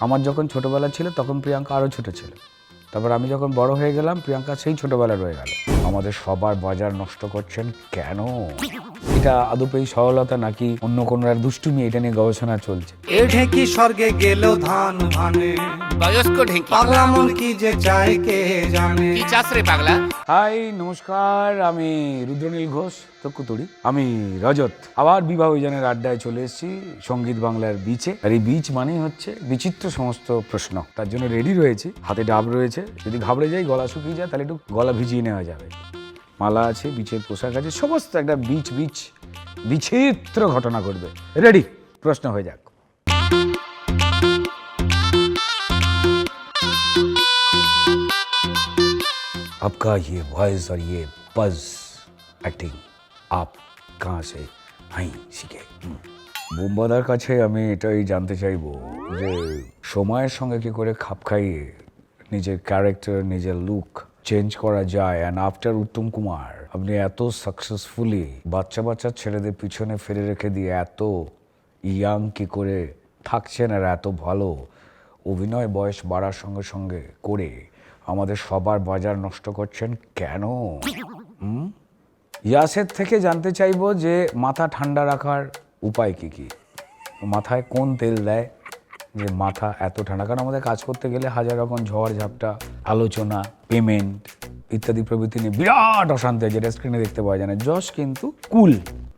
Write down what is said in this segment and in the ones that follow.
আমার যখন ছোটবেলা ছিল, তখন প্রিয়াঙ্কা আরও ছোট ছিল। তারপর আমি যখন বড় হয়ে গেলাম, প্রিয়াঙ্কা সেই ছোটবেলা রয়ে গেল। আমাদের সবার বাজার নষ্ট করছেন কেন? এটা আদপেই সরলতা নাকি অন্য কোনো এক দুষ্টুমি এটা নিয়ে গবেষণা চলছে? এ ঢেকি স্বর্গে গেল ধান ভানে বয়স্ক ঢেঁকি। পাগলা মন কি যে চায় কে জানে। কি চাস রে পাগলা? হাই নমস্কার আমি রুদ্রনীল ঘোষ তকুতুড়ি আমি রজত। আবার বিবাহ বিজনের আড্ডায় চলে এসেছি সংগীত বাংলার বিচে। আর এই বিচ মানেই হচ্ছে বিচিত্র সমস্ত প্রশ্ন। তার জন্য রেডি রয়েছে। হাতে ডাব রয়েছে। যদি ঘাবড়ে যাই গলা শুকিয়ে যায় তাহলে একটু গলা ভিজিয়ে নেওয়া যাবে। মালা আছে বিচের পোশাক আছে সমস্ত একটা বিচ বিচ বিচিত্র ঘটনা ঘটবে রেডি প্রশ্ন হয়ে যাক आपका ये वॉइस और ये बज एक्टिंग आप कहाँ से आई শিখে বোম্বাদার কাছে আমি এটাই জানতে চাইবো যে সময়ের সঙ্গে কি করে খাপ খাইয়ে নিজের ক্যারেক্টার নিজের লুক চেঞ্জ করা যায় অ্যান্ড আফটার উত্তম কুমার, আপনি এত সাকসেসফুলি বাচ্চা বাচ্চা ছেলেদের পিছনে ফেলে রেখে দিয়ে এত ইয়াং কি করে থাকছেন আর এত ভালো অভিনয় বয়স বাড়ার সঙ্গে সঙ্গে করে আমাদের সবার বাজার নষ্ট করছেন কেন? ইয়াসের থেকে জানতে চাইব যে মাথা ঠান্ডা রাখার উপায় কি কি? মাথায় কোন তেল দেয়? যে মাথা এত ঠান্ডা। কারণ আমাদের কাজ করতে গেলে হাজার রকম ঝড়, ঝাপটা, আলোচনা পেমেন্ট ইত্যাদি প্রভৃতি নিয়ে বিরাট অশান্তি যেটা স্ক্রিনে দেখতে পাওয়া যায় না। যশ কিন্তু কুল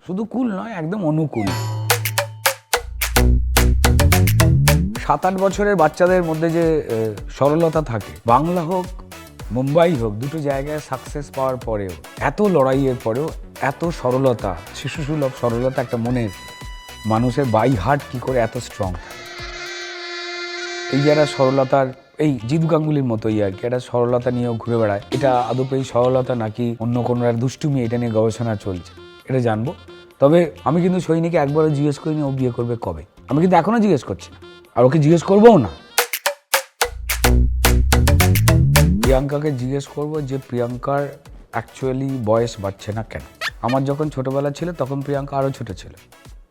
শুধু কুল নয়, একদম অনুকূল। সাত আট বছরের বাচ্চাদের মধ্যে যে সরলতা থাকে, বাংলা হোক, মুম্বাই হোক, দুটো জায়গায় সাকসেস পাওয়ার পরেও, এত লড়াইয়ের পরেও, এত সরলতা শিশুসুলভ সরলতা একটা মনের মানুষের বাই হার্ট কি করে এত স্ট্রং এই যারা সরলতার, এই জিৎ গাঙ্গুলির মতোই আর কি, একটা সরলতা নিয়েও ঘুরে বেড়ায়। এটা আদপে এই সরলতা নাকি অন্য কোনো এক দুষ্টুমি এটা নিয়ে গবেষণা চলছে? এটা জানব। তবে আমি কিন্তু সৈনিকে একবারও জিজ্ঞেস করিনি, ও বিয়ে করবে কবে। আমি কিন্তু এখনও জিজ্ঞেস করছি না। আর ওকে জিজ্ঞেস করবোও না। প্রিয়াঙ্কাকে জিজ্ঞেস করব যে প্রিয়াঙ্কার অ্যাকচুয়ালি বয়স বাড়ছে না কেন? আমার যখন ছোটবেলা ছিল, তখন প্রিয়াঙ্কা আরও ছোট ছিল।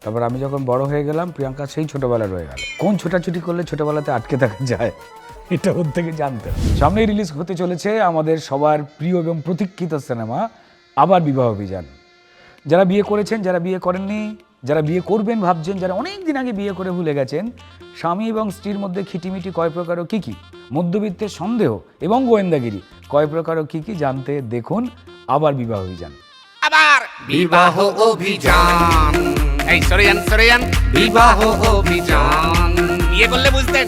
তারপর আমি যখন বড় হয়ে গেলাম, প্রিয়াঙ্কা সেই ছোটবেলা রয়ে গেল। কোন ছোটাছুটি করলে ছোটবেলাতে আটকে থাকা যায়, এটা ওর থেকে জানতে সামনেই রিলিজ হতে চলেছে আমাদের সবার প্রিয় এবং প্রতীক্ষিত সিনেমা, আবার বিবাহ অভিযান। যারা বিয়ে করেছেন, যারা বিয়ে করেননি, যারা বিয়ে করবেন ভাবছেন, যারা অনেক দিন আগে বিয়ে করে ভুলে গেছেন, স্বামী এবং স্ত্রীর মধ্যে খিটিমিটি কয় প্রকার ও কী কী? মধ্যবিত্তের সন্দেহ এবং গোয়েন্দাগিরি কয় প্রকার ও কী কী জানতে দেখুন, আবার বিবাহ অভিযান। আবার বিবাহ অভিযান। এই সরে যান সরে যান। বিবাহ অভিযান। বিয়ে করলে বুঝতেন।